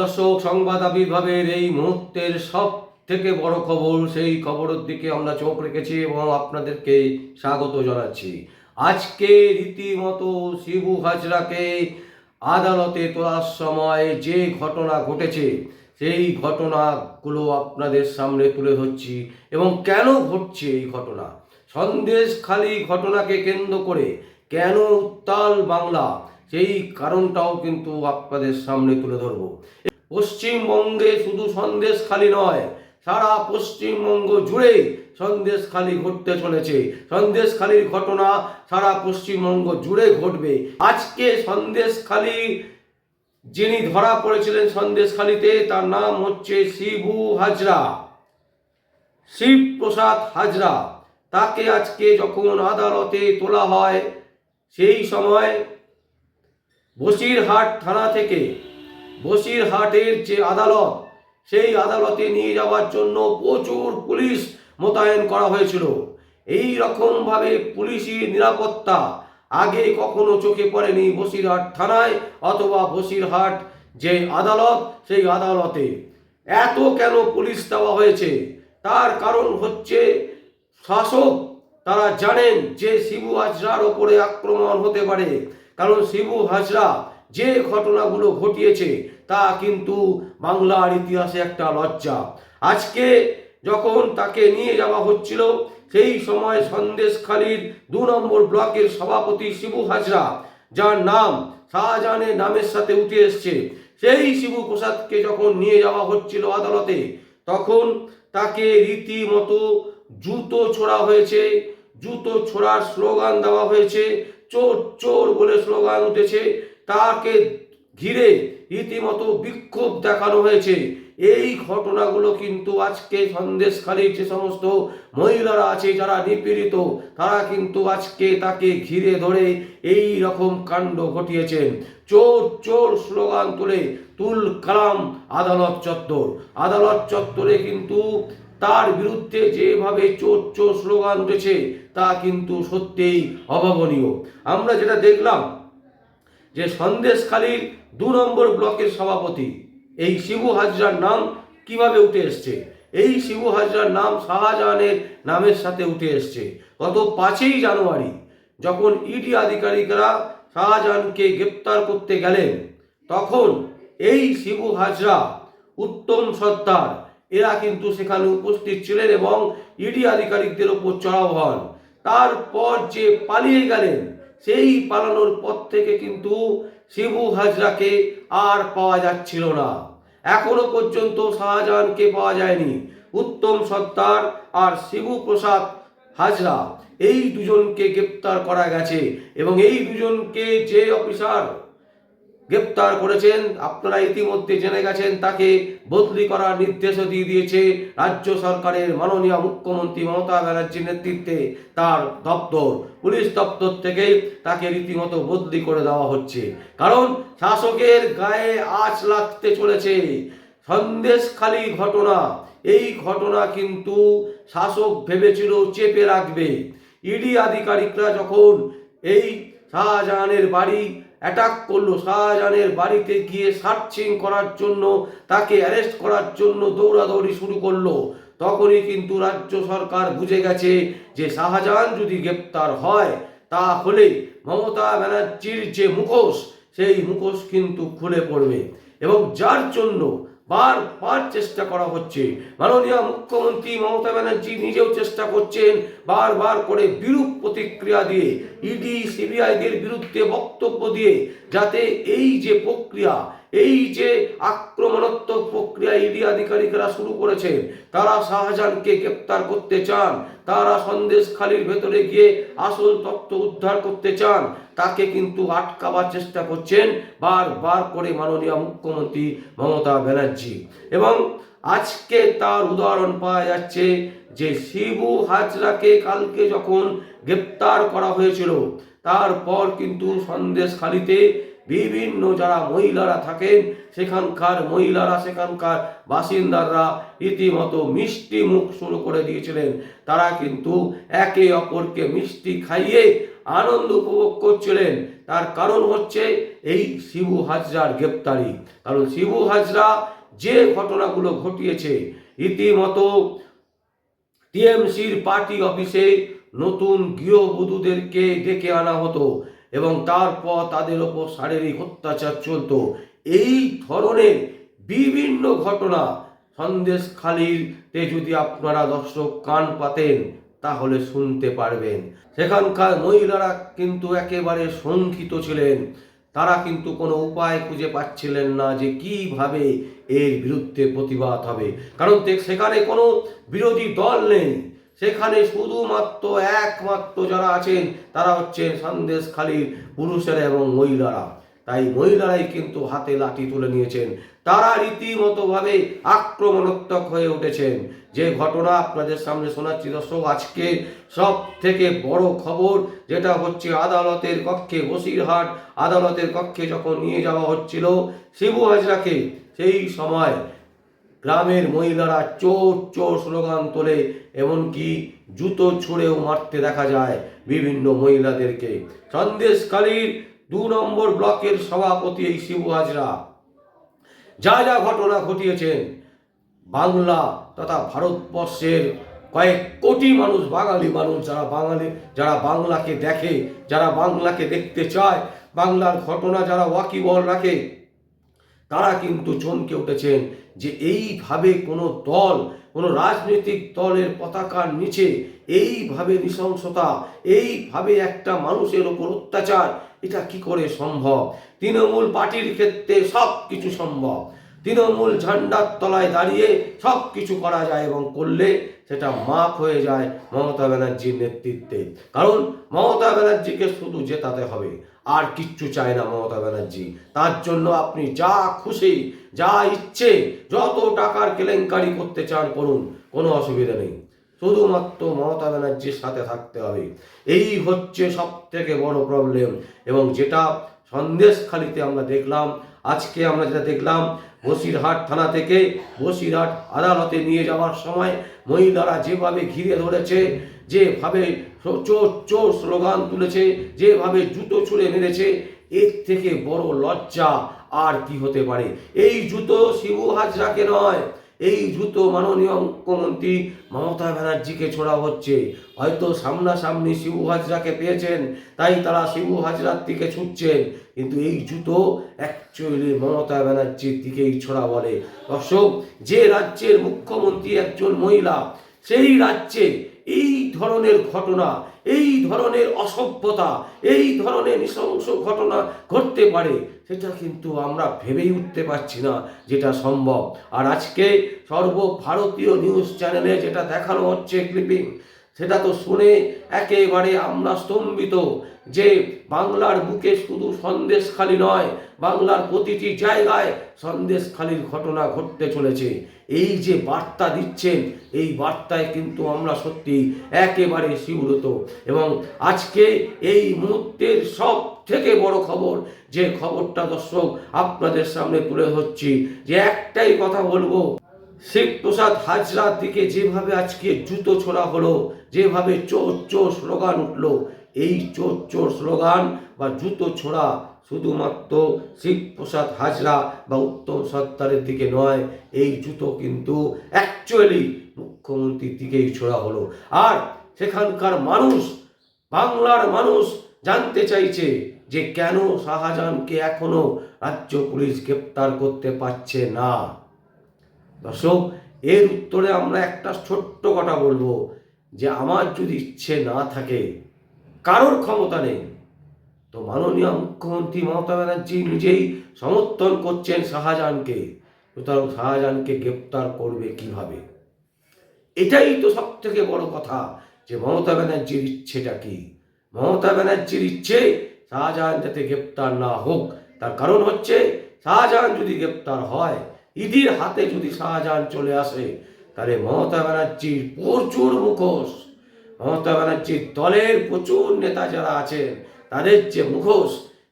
দর্শক, সংবাদ আবির্ভাবের এই মুহূর্তের সব থেকে বড় খবর, সেই খবরের দিকে আমরা চোখ রেখেছি এবং আপনাদেরকে স্বাগত জানাচ্ছি। আজকে রীতিমতো শিবু হাজরাকে আদালতে তোলার সময় যে ঘটনা ঘটেছে, সেই ঘটনাগুলো আপনাদের সামনে তুলে ধরছি এবং কেন ঘটছে এই ঘটনা? সন্দেশখালি ঘটনাকে কেন্দ্র করে কেন উত্তাল বাংলা সেই কারণটাও কিন্তু আপনাদের সামনে তুলে ধরব। পশ্চিমবঙ্গে শুধু সন্দেশখালি নয়, সারা পশ্চিমবঙ্গ জুড়ে সন্দেশখালি ঘটতে চলেছে। সন্দেশখালির ঘটনা সারা পশ্চিমবঙ্গ জুড়ে ঘটবে। আজকে সন্দেশখালি যিনি ধরা পড়েছিলেন সন্দেশখালিতে তার নাম হচ্ছে শিবু হাজরা। শিব প্রসাদ হাজরা। তাকে আজকে যখন আদালতে তোলা হয়, সেই সময় বসিরহাট থানা থেকে বসিরহাটের যে আদালত, সেই আদালতে নিয়ে যাওয়ার জন্য প্রচুর পুলিশ মোতায়েন করা হয়েছিল। এই রকমভাবে পুলিশি নিরাপত্তা আগে কখনো চোখে পড়েনি বসিরহাট থানায় অথবা বসিরহাট যে আদালত, সেই আদালতে। এত কেন পুলিশ দেওয়া হয়েছে? তার কারণ হচ্ছে শাসক, তারা জানেন যে শিবু হাজরার ওপরে আক্রমণ হতে পারে। কারণ শিবু হাজরা যে ঘটনাগুলো ঘটিয়েছে, তা কিন্তু বাংলার ইতিহাসে একটা লজ্জা। আজকে যখন তাকে নিয়ে যাওয়া হচ্ছিল, সেই সময় সন্দেশখালীর দু নম্বর ব্লকের সভাপতি শিবু হাজরা, যার নাম শাহজাহানের নামের সাথে উঠে এসছে, সেই শিবু প্রসাদকে যখন নিয়ে যাওয়া হচ্ছিল আদালতে, তখন তাকে রীতিমতো জুতো ছোড়া হয়েছে, জুতো ছোড়ার স্লোগান দেওয়া হয়েছে চোর চোর বলে স্লোগান উঠেছে। তাকে ঘিরে রীতিমতো বিক্ষোভ দেখানো হয়েছে। এই ঘটনাগুলো কিন্তু আজকে সন্দেশখালীর যে সমস্ত মহিলারা আছে, যারা নিপীড়িত, তারা কিন্তু আজকে তাকে ঘিরে ধরে এই রকম কাণ্ড ঘটিয়েছেন চোর চোর স্লোগান তুলে তুল কালাম আদালত চত্বর। আদালত চত্বরে কিন্তু তার বিরুদ্ধে যেভাবে চোর স্লোগান উঠেছে, তা কিন্তু সত্যিই অভাবনীয়। আমরা যেটা দেখলাম, যে সন্দেশখালীর দু নম্বর ব্লকের সভাপতি, এই শিবু হাজরার নাম কীভাবে উঠে এসছে? এই শিবু হাজরার নাম শাহজাহানের নামের সাথে উঠে এসছে। গত পাঁচই জানুয়ারি, যখন ইডি আধিকারিকরা শাহজাহানকে গ্রেপ্তার করতে গেলেন, তখন এই শিবু হাজরা উত্তম সর্দার এরা কিন্তু সেখানে উপস্থিত ছিলেন এবং ইডি আধিকারিকদের ওপর চড়াও হন। তারপর যে পালিয়ে গেলেন, সেই পালানোর পর থেকে কিন্তু শিবু হাজরাকে আর পাওয়া যাচ্ছিল না। এখনও পর্যন্ত শাহজাহানকে পাওয়া যায়নি। উত্তম সত্তার আর শিবু প্রসাদ হাজরা এই দুজনকে গ্রেপ্তার করা গেছে এবং এই দুজনকে যে অফিসার গ্রেপ্তার করেছেন, আপনারা ইতিমধ্যে জেনে গেছেন, তাকে বদলি করার নির্দেশও দিয়ে দিয়েছে রাজ্য সরকারের মাননীয় মুখ্যমন্ত্রী মমতা ব্যানার্জির নেতৃত্বে তার দপ্তর। পুলিশ দপ্তর থেকে তাকে রীতিমতো বদলি করে দেওয়া হচ্ছে। কারণ শাসকের গায়ে আঁচ লাগতে চলেছে। সন্দেশখালী ঘটনা, এই ঘটনা কিন্তু শাসক ভেবেছিল চেপে রাখবে। ইডি আধিকারিকরা যখন এই শাহজাহানের বাড়ি অ্যাটাক করল শাহজাহানের বাড়িতে গিয়ে সার্চিং করার জন্য, তাকে অ্যারেস্ট করার জন্য দৌড়াদৌড়ি শুরু করল। তখনই কিন্তু রাজ্য সরকার বুঝে গেছে যে শাহজাহান যদি গ্রেপ্তার হয়, তাহলে মমতা ব্যানার্জির যে মুখোশ, সেই মুখোশ কিন্তু খুলে পড়বে। এবং যার জন্য বারবার চেষ্টা করা হচ্ছে। মাননীয় মুখ্যমন্ত্রী মমতা ব্যানার্জি নিজেও চেষ্টা করছেন বারবার করে বিরূপ প্রতিক্রিয়া দিয়ে, ইডি, সিবিআইদের বিরুদ্ধে বক্তব্য দিয়ে, যাতে এই যে প্রক্রিয়া এই যে আক্রমণাত্মক প্রক্রিয়া ইডি আধিকারিকরা শুরু করেছেন, তারা শাহজাহানকে গ্রেপ্তার করতে চান, তারা সন্দেশখালির ভেতরে গিয়ে আসল তত্ত্ব উদ্ধার করতে চান, তাকে কিন্তু আটকাবার চেষ্টা করছেন বারবার করে মাননীয় মুখ্যমন্ত্রী মমতা ব্যানার্জি। এবং আজকে তার উদাহরণ পাওয়া যাচ্ছে যে শিবু হাজরাকে কালকে যখন গ্রেপ্তার করা হয়েছিল, তারপর কিন্তু সন্দেশখালিতে বিভিন্ন যারা মহিলারা থাকেন, সেখানকার মহিলারা, সেখানকার বাসিন্দারা রীতিমতো মিষ্টি মুখ শুরু করে দিয়েছিলেন। তারা কিন্তু একে অপরকে মিষ্টি খাইয়ে আনন্দ উপভোগ করছিলেন। তার কারণ হচ্ছে এই শিবু হাজরার গ্রেপ্তারি। কারণ শিবু হাজরা যে ঘটনাগুলো ঘটিয়েছে, রীতিমতো টিএমসির পার্টি অফিসে নতুন গৃহবধূদেরকে ডেকে আনা হতো। এবং তারপর তাদের ওপর শারীরিক অত্যাচার চলতো। এই ধরনের বিভিন্ন ঘটনা সন্দেশ সন্দেশখালিতে যদি আপনারা দর্শক কান পাতেন, তাহলে শুনতে পারবেন। সেখানকার মহিলারা কিন্তু একেবারে শঙ্কিত ছিলেন। তারা কিন্তু কোনো উপায় খুঁজে পাচ্ছিলেন না যে কীভাবে এর বিরুদ্ধে প্রতিবাদ হবে। কারণ সেখানে কোনো বিরোধী দল নেই। সেখানে শুধুমাত্র একমাত্র যারা আছেন, তারা হচ্ছেন সন্দেশখালীর পুরুষেরা এবং মহিলারা। তাই মহিলারাই কিন্তু হাতে লাঠি তুলে নিয়েছেন। তারা রীতিমতোভাবে আক্রমণাত্মক হয়ে উঠেছেন। যে ঘটনা আপনাদের সামনে শোনাচ্ছি দর্শক, আজকে সব থেকে বড় খবর যেটা হচ্ছে আদালতের কক্ষে বসিরহাট, আদালতের কক্ষে যখন নিয়ে যাওয়া হচ্ছিল, শিবু হাজরাকে সেই সময় গ্রামের মহিলারা চোর চোর স্লোগান তোলে, এমনকি জুতো ছুঁড়েও মারতে দেখা যায় বিভিন্ন মহিলাদেরকে। সন্দেশকালীর দু নম্বর ব্লকের সভাপতি এই শিবু হাজরা। যা যা ঘটনা ঘটিয়েছেন বাংলা তথা ভারতবর্ষের কয়েক কোটি মানুষ, বাঙালি মানুষ যারা বাঙালি, যারা বাংলাকে দেখে, যারা বাংলাকে দেখতে চায়, বাংলার ঘটনা যারা ওয়াকিবল রাখে তারা কিন্তু চমকে উঠেছেন যে এইভাবে কোনো দল, কোনো রাজনৈতিক দলের পতাকার নিচে এইভাবে নৃশংসতা, এইভাবে একটা মানুষের ওপর অত্যাচার, এটা কি করে সম্ভব? তৃণমূল পার্টির ক্ষেত্রে সব কিছু সম্ভব। তৃণমূল ঝান্ডার তলায় দাঁড়িয়ে সব কিছু করা যায় এবং করলে সেটা মাফ হয়ে যায় মমতা ব্যানার্জির নেতৃত্বে। কারণ মমতা ব্যানার্জিকে শুধু জেতাতে হবে। আর কিচ্ছু চায় না মমতা ব্যানার্জি। তার জন্য আপনি যা খুশি, যা ইচ্ছে, যত টাকার কেলেঙ্কারি করতে চান করুন, কোনো অসুবিধা নেই। শুধুমাত্র মমতা ব্যানার্জির সাথে থাকতে হবে। এই হচ্ছে সব থেকে বড় প্রবলেম এবং যেটা সন্দেশখালিতে আমরা দেখলাম, আজকে আমরা যেটা দেখলাম, বসিরহাট থানা থেকে বসিরহাট আদালতে নিয়ে যাওয়ার সময় মহিলারা যেভাবে ঘিরে ধরেছে যেভাবে চোর চোর স্লোগান তুলেছে, যেভাবে জুতো ছুঁড়ে মেরেছে, এর থেকে বড় লজ্জা আর কি হতে পারে? এই জুতো শিবু হাজরাকে নয়, এই জুতো মাননীয় মুখ্যমন্ত্রী মমতা ব্যানার্জিকে ছোড়া হচ্ছে। হয়তো সামনাসামনি শিবু হাজরাকে পেয়েছেন, তাই তারা শিবু হাজরার দিকে ছুটছেন, কিন্তু এই জুতো অ্যাকচুয়ালি মমতা ব্যানার্জির দিকেই ছোড়া বলে। দর্শক, যে রাজ্যের মুখ্যমন্ত্রী একজন মহিলা, সেই রাজ্যে ধরনের ঘটনা, এই ধরনের অসভ্যতা, এই ধরনের নৃশংস ঘটনা ঘটতে পারে, সেটা কিন্তু আমরা ভেবেই উঠতে পারছি না যেটা সম্ভব। আর আজকে সর্বভারতীয় নিউজ চ্যানেলে যেটা দেখানো হচ্ছে ক্লিপিং সেটা তো শুনে একেবারে আমরা স্তম্ভিত যে বাংলার বুকে শুধু সন্দেশখালি নয়, বাংলার প্রতিটি জায়গায় সন্দেশখালির ঘটনা ঘটতে চলেছে। এই যে বার্তা দিচ্ছেন, এই বার্তায় কিন্তু আমরা সত্যি একেবারে শিউরত। এবং আজকে এই মুহূর্তের সব থেকে বড় খবর, যে খবরটা দর্শক আপনাদের সামনে তুলে ধরছি, যে একটাই কথা বলব শিবপ্রসাদ হাজরার দিকে যেভাবে আজকে জুতো ছোড়া হলো, যেভাবে চোর চোর স্লোগান উঠল, এই চোর চোর স্লোগান বা জুতো ছোড়া শুধুমাত্র শিবপ্রসাদ হাজরা বা উত্তম সত্তারের দিকে নয়, এই জুতো কিন্তু অ্যাকচুয়ালি মুখ্যমন্ত্রীর দিকেই ছোড়া হলো। আর সেখানকার মানুষ, বাংলার মানুষ জানতে চাইছে যে কেন শাহজাহানকে এখনও রাজ্য পুলিশ গ্রেপ্তার করতে পারছে না। দর্শক, এর উত্তরে আমরা একটা ছোট্ট কথা বলব যে আমার যদি ইচ্ছে না থাকে, কারোর ক্ষমতা নেই, তো মাননীয় মুখ্যমন্ত্রী মমতা ব্যানার্জি নিজেই সমর্থন করছেন শাহজাহানকে। সুতরাং শাহজাহানকে গ্রেপ্তার করবে কীভাবে? এটাই তো সব থেকে বড় কথা যে মমতা ব্যানার্জির ইচ্ছেটা কি? মমতা ব্যানার্জির ইচ্ছে শাহজাহান যাতে গ্রেপ্তার না হোক, তার কারণ হচ্ছে শাহজাহান যদি গ্রেপ্তার হয় ইডির হাতে যদি শাহজাহান চলে আসে, তাহলে মমতা ব্যানার্জির প্রচুর মুখোশ। মমতা ব্যানার্জির দলের প্রচুর নেতা যারা আছেন, তাদের যে মুখোশ,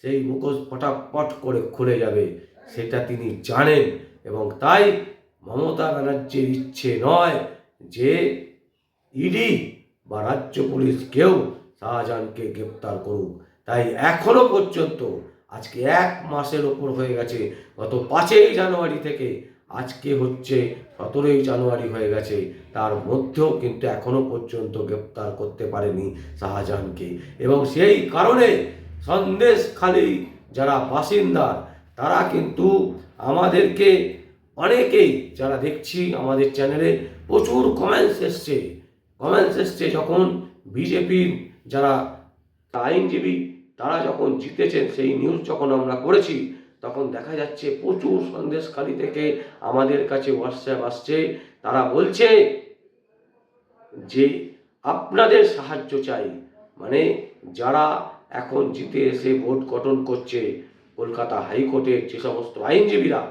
সেই মুখোশ ফটাফট করে খুলে যাবে, সেটা তিনি জানেন এবং তাই মমতা ব্যানার্জির ইচ্ছে নয় যে ইডি বা রাজ্য পুলিশ কেউ শাহজাহানকে গ্রেপ্তার করুক। তাই এখনও পর্যন্ত আজকে এক মাসের ওপর হয়ে গেছে, গত পাঁচই জানুয়ারি থেকে আজকে হচ্ছে সতেরোই জানুয়ারি হয়ে গেছে। তার মধ্যেও কিন্তু এখনও পর্যন্ত গ্রেপ্তার করতে পারেনি শাহজাহানকে। এবং সেই কারণে সন্দেশ খালি যারা বাসিন্দা তারা কিন্তু আমাদেরকে অনেকেই যারা দেখছি আমাদের চ্যানেলে প্রচুর কমেন্টস এসছে। কমেন্টস এসছে যখন বিজেপির যারা আইনজীবী তারা যখন জিতেছেন, সেই নিউজ যখন আমরা করেছি, তখন দেখা যাচ্ছে প্রচুর সন্দেশখালী থেকে আমাদের কাছে হোয়াটসঅ্যাপ আসছে। তারা বলছে যে, আপনাদের সাহায্য চাই। মানে যারা এখন জিতে এসে ভোট গঠন করছে, কলকাতা হাইকোর্টের যে সমস্ত আইনজীবীরা,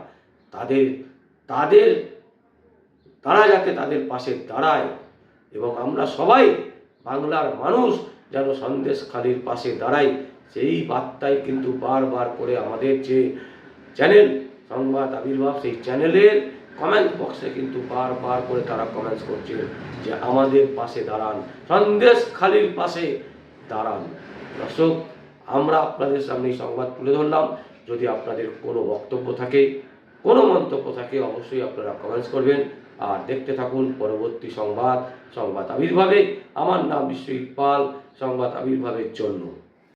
তাদের তাদের, তারা যাতে তাদের পাশে দাঁড়ায় এবং আমরা সবাই বাংলার মানুষ যেন সন্দেশখালির পাশে দাঁড়াই। সেই বার্তাই কিন্তু বারবার করে আমাদের যে চ্যানেল, সংবাদ আবির্ভাব, সেই চ্যানেলের কমেন্ট বক্সে কিন্তু বারবার করে তারা কমেন্টস করছে যে আমাদের পাশে দাঁড়ান সন্দেশখালির পাশে দাঁড়ান। দর্শক, আমরা আপনাদের সামনে এই সংবাদ তুলে ধরলাম। যদি আপনাদের কোনো বক্তব্য থাকে, কোনো মন্তব্য থাকে, অবশ্যই আপনারা কমেন্টস করবেন। আর দেখতে থাকুন পরবর্তী সংবাদ সংবাদ আবির্ভাবে। আমার নাম বিশ্বজিৎ পাল, সংবাদ আবির্ভাবের জন্য।